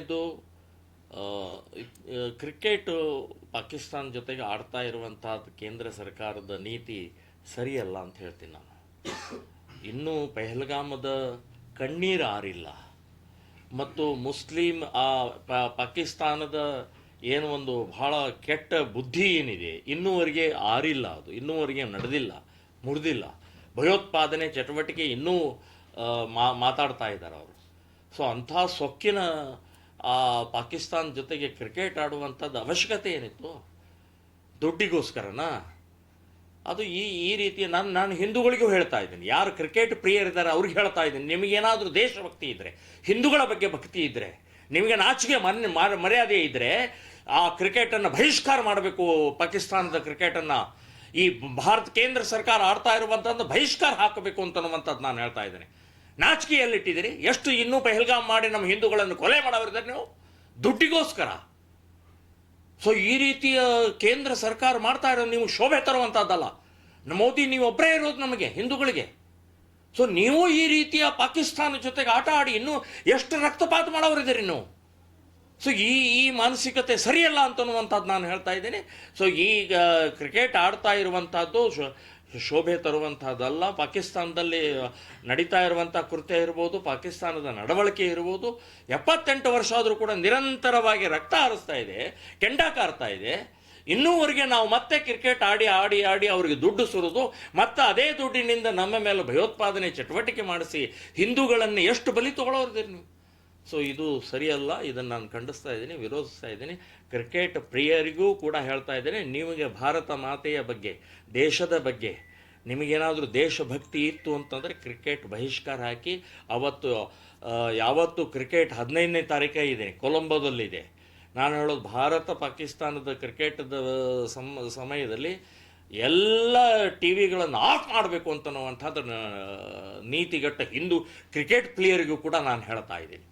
ಇದು ಕ್ರಿಕೆಟ್ ಪಾಕಿಸ್ತಾನ ಜೊತೆಗೆ ಆಡ್ತಾ ಇರುವಂತಹ ಕೇಂದ್ರ ಸರ್ಕಾರದ ನೀತಿ ಸರಿಯಲ್ಲ ಅಂತ ಹೇಳ್ತೀನಿ ನಾನು. ಇನ್ನೂ ಪೆಹಲ್ಗಾಮದ ಕಣ್ಣೀರು ಆರಿಲ್ಲ. ಮತ್ತು ಮುಸ್ಲಿಂ, ಆ ಪಾಕಿಸ್ತಾನದ ಏನು ಒಂದು ಬಹಳ ಕೆಟ್ಟ ಬುದ್ಧಿ ಏನಿದೆ, ಇನ್ನೂವರೆಗೆ ಆರಿಲ್ಲ ಅದು, ಇನ್ನೂವರೆಗೆ ನಡೆದಿಲ್ಲ, ಮುರಿದಿಲ್ಲ. ಭಯೋತ್ಪಾದನೆ ಚಟುವಟಿಕೆ ಇನ್ನೂ ಮಾತಾಡ್ತಾ ಇದ್ದಾರೆ ಅವರು. ಸೊ ಅಂಥ ಸೊಕ್ಕಿನ ಆ ಪಾಕಿಸ್ತಾನ ಜೊತೆಗೆ ಕ್ರಿಕೆಟ್ ಆಡುವಂಥದ್ದು ಅವಶ್ಯಕತೆ ಏನಿತ್ತು? ದುಡ್ಡಿಗೋಸ್ಕರನಾ? ಅದು ಈ ಈ ರೀತಿ ನಾನು ನಾನು ಹಿಂದೂಗಳಿಗೂ ಹೇಳ್ತಾ ಇದ್ದೀನಿ. ಯಾರು ಕ್ರಿಕೆಟ್ ಪ್ರಿಯರಿದ್ದಾರೆ ಅವ್ರಿಗೆ ಹೇಳ್ತಾ ಇದ್ದೀನಿ. ನಿಮಗೇನಾದರೂ ದೇಶಭಕ್ತಿ ಇದ್ದರೆ ಹಿಂದೂಗಳ ಬಗ್ಗೆ ಭಕ್ತಿ ಇದ್ದರೆ ನಿಮಗೆ ನಾಚಿಕೆ ಮನ್, ಮಾರ್- ಮರ್ಯಾದೆ ಇದ್ದರೆ ಆ ಕ್ರಿಕೆಟನ್ನು ಬಹಿಷ್ಕಾರ ಮಾಡಬೇಕು. ಪಾಕಿಸ್ತಾನದ ಕ್ರಿಕೆಟನ್ನು ಈ ಭಾರತ, ಕೇಂದ್ರ ಸರ್ಕಾರ ಆಡ್ತಾ ಇರುವಂಥದ್ದು ಬಹಿಷ್ಕಾರ ಹಾಕಬೇಕು ಅಂತನ್ನುವಂಥದ್ದು ನಾನು ಹೇಳ್ತಾ ಇದ್ದೀನಿ. ನಾಚಿಕೆ ಎಲ್ಲಿಟ್ಟಿದ್ದೀರಿ ಎಷ್ಟು ಇನ್ನೂ ಪೆಹಲ್ಗಾಮ್ ಮಾಡಿ ನಮ್ಮ ಹಿಂದೂಗಳನ್ನು ಕೊಲೆ ಮಾಡೋರಿದ್ದಾರೆ ನೀವು? ದುಡ್ಡಿಗೋಸ್ಕರ. ಸೊ ಈ ರೀತಿಯ ಕೇಂದ್ರ ಸರ್ಕಾರ ಮಾಡ್ತಾ ಇರೋದು ನೀವು ಶೋಭೆ ತರುವಂಥದ್ದಲ್ಲ ಮೋದಿ, ನೀವು ಒಬ್ಬರೇ ಇರೋದು ನಮಗೆ, ಹಿಂದೂಗಳಿಗೆ. ಸೊ ನೀವು ಈ ರೀತಿಯ ಪಾಕಿಸ್ತಾನ ಜೊತೆಗೆ ಆಟ ಆಡಿ ಇನ್ನೂ ಎಷ್ಟು ರಕ್ತಪಾತ ಮಾಡೋರಿದ್ದೀರಿ ನೀವು? ಸೊ ಈ ಈ ಮಾನಸಿಕತೆ ಸರಿಯಲ್ಲ ಅಂತನ್ನುವಂಥದ್ದು ನಾನು ಹೇಳ್ತಾ ಇದ್ದೀನಿ. ಸೊ ಈಗ ಕ್ರಿಕೆಟ್ ಆಡ್ತಾ ಇರುವಂಥದ್ದು ಶೋಭೆ ತರುವಂಥದ್ದಲ್ಲ ಪಾಕಿಸ್ತಾನದಲ್ಲಿ ನಡೀತಾ ಇರುವಂಥ ಕೃತ್ಯ ಇರ್ಬೋದು, ಪಾಕಿಸ್ತಾನದ ನಡವಳಿಕೆ ಇರ್ಬೋದು, ಎಪ್ಪತ್ತೆಂಟು ವರ್ಷ ಆದರೂ ಕೂಡ ನಿರಂತರವಾಗಿ ರಕ್ತ ಹರಿಸ್ತಾ ಇದೆ, ಕೆಂಡ ಕಾರ್ತಾ ಇದೆ. ಇನ್ನೂವರೆಗೆ ನಾವು ಮತ್ತೆ ಕ್ರಿಕೆಟ್ ಆಡಿ ಆಡಿ ಆಡಿ ಅವರಿಗೆ ದುಡ್ಡು ಸುರಿದು, ಮತ್ತೆ ಅದೇ ದುಡ್ಡಿನಿಂದ ನಮ್ಮ ಮೇಲೆ ಭಯೋತ್ಪಾದನೆ ಚಟುವಟಿಕೆ ಮಾಡಿಸಿ ಹಿಂದೂಗಳನ್ನು ಎಷ್ಟು ಬಲಿ ತಗೊಳ್ಳೋರಿದ್ದೀರಿ ನೀವು? ಸೊ ಇದು ಸರಿಯಲ್ಲ. ಇದನ್ನು ನಾನು ಖಂಡಿಸ್ತಾ ಇದ್ದೀನಿ, ವಿರೋಧಿಸ್ತಾ ಇದ್ದೀನಿ. ಕ್ರಿಕೆಟ್ ಪ್ರಿಯರಿಗೂ ಕೂಡ ಹೇಳ್ತಾ ಇದ್ದೀನಿ, ನಿಮಗೆ ಭಾರತ ಮಾತೆಯ ಬಗ್ಗೆ, ದೇಶದ ಬಗ್ಗೆ, ನಿಮಗೇನಾದರೂ ದೇಶಭಕ್ತಿ ಇತ್ತು ಅಂತಂದರೆ ಕ್ರಿಕೆಟ್ ಬಹಿಷ್ಕಾರ ಹಾಕಿ, ಅವತ್ತು ಯಾವತ್ತು ಕ್ರಿಕೆಟ್ ಹದಿನೈದನೇ ತಾರೀಕೇ ಇದೆ, ಕೊಲಂಬೋದಲ್ಲಿದೆ. ನಾನು ಹೇಳೋದು ಭಾರತ ಪಾಕಿಸ್ತಾನದ ಕ್ರಿಕೆಟ್ದ ಸಮ, ಸಮಯದಲ್ಲಿ ಎಲ್ಲ ಟಿ ವಿಗಳನ್ನು ಆಫ್ ಮಾಡಬೇಕು ನ- ನೀತಿಗಟ್ಟ ಹಿಂದೂ ಕ್ರಿಕೆಟ್ ಪ್ಲೇಯರಿಗೂ ಕೂಡ ನಾನು ಹೇಳ್ತಾ ಇದ್ದೀನಿ.